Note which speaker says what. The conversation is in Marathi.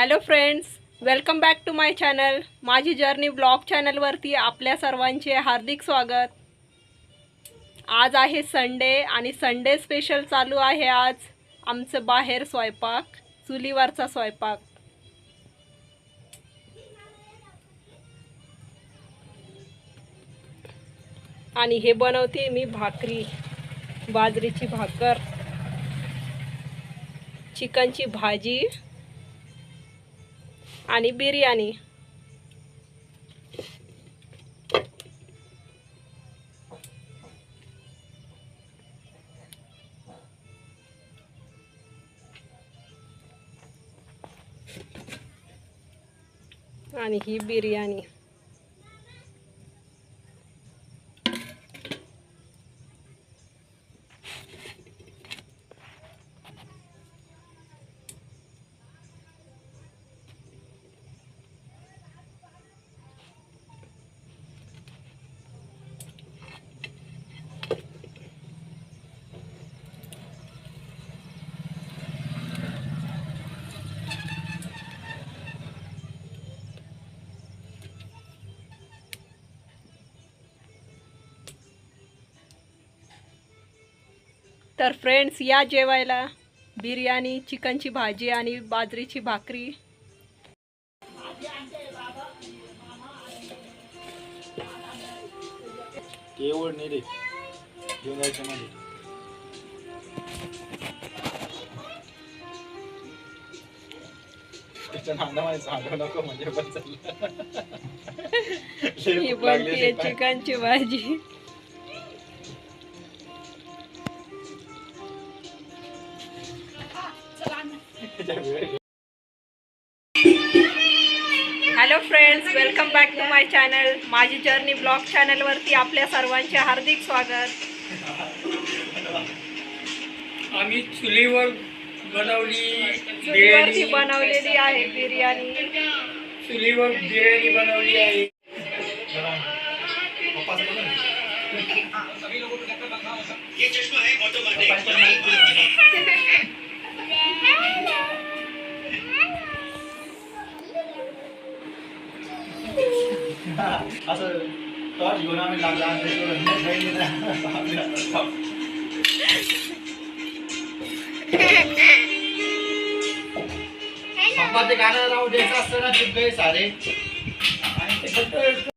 Speaker 1: Hello friends welcome back to my channel माझी जर्नी ब्लॉग चॅनलवरती आपल्या सर्वांचे हार्दिक स्वागत. आज आहे संडे आणि संडे स्पेशल चालू आहे आज. आमचं बाहेर स्वयंपाक चुलीवरचा स्वयंपाक. आणि हे बनवते मी भाकरी बाजरीची भाकर चिकनची भाजी आणि बिर्याणी. आणि ही बिर्याणी. तर फ्रेंड्स या जेवायला बिर्याणी चिकनची भाजी आणि बाजरीची भाकरी.
Speaker 2: केवळमध्ये त्याच्या नांदामध्ये
Speaker 1: hello friends welcome back to my channel माझी जर्नी ब्लॉग चॅनलवरती आपल्या सर्वांचे हार्दिक स्वागत.
Speaker 3: आम्ही चुलीवर बनवली
Speaker 1: चुलीवरती
Speaker 3: बिर्याणी.
Speaker 1: बनवलेली आहे बिर्याणी.
Speaker 3: चुलीवर बिर्याणी बनवली आहे.
Speaker 2: पप्पाचं बघा ना. असं टॉर्च घेऊन आम्ही लागला ते गाणं राहू द्यायचं असतं ना गए सारे. आणि ते फक्त